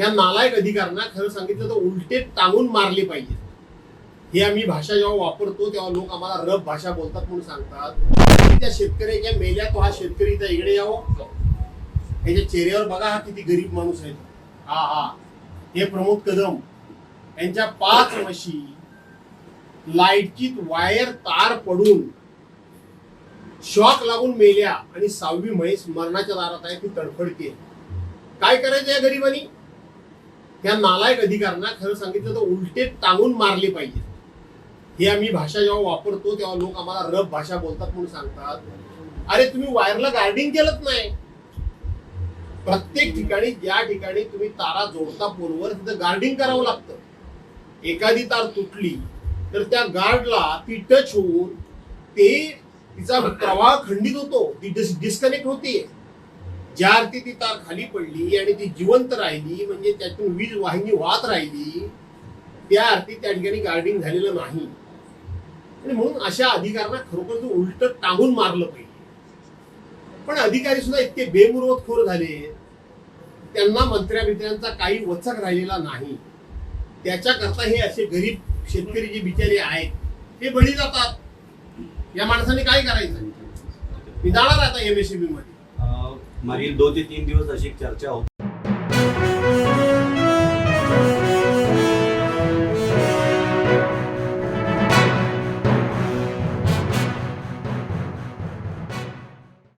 त्या नालायक अधिकाऱ्यांना खरं सांगितलं तर उलटे टांगून मारले पाहिजे. हे आम्ही भाषा जेव्हा वापरतो तेव्हा लोक आम्हाला रब भाषा बोलतात म्हणून सांगतात. त्या शेतकऱ्याच्या मेल्या तो हा शेतकरी इथं इकडे यावं. त्याच्या चेहऱ्यावर बघा हा किती गरीब माणूस आहे हा हा. हे प्रमोद कदम. यांच्या पाच म्हशी लाईटची वायर तार पडून शॉक लागून मेल्या आणि सहावी म्हैस मरणाच्या दारात आहे ती तडफडते काय करायचं या गरिबांनी? त्या नालायक अधिकाऱ्यांना खरं सांगितलं तर उलटे टांगून मारले पाहिजे. हे आम्ही भाषा जेव्हा वापरतो तेव्हा लोक आम्हाला रब भाषा बोलतात म्हणून सांगतात. अरे तुम्ही वायरला गार्डिंग केलंच नाही. प्रत्येक ठिकाणी ज्या ठिकाणी तुम्ही तारा जोडता पोलवर तिथं गार्डिंग करावं लागतं. एखादी तार तुटली तर त्या गार्डला ती टच होऊन ते तिचा प्रवाह खंडित होतो ती डिस्कनेक्ट होते ज्या अर्थी ती तार खाली पडली आणि ती जिवंत राहिली म्हणजे त्यातून वीज वाहिनी वाहत राहिली त्या अर्थी त्या ठिकाणी गार्डिंग झालेलं नाही. आणि म्हणून अशा अधिकाऱ्यांना खरोखर उलट टांगून मारलं पाहिजे पण अधिकारी सुद्धा इतके बेमुरवतखोर झाले. त्यांना मंत्र्या मित्रांचा काही वचक राहिलेला नाही. त्याच्याकरता हे असे गरीब शेतकरी जे बिचारे आहेत ते बळी जातात. या माणसाने काय करायचं? मी जाणार आता एमएससीबी मध्ये. मागील दोन ते तीन दिवस अशी चर्चा होती.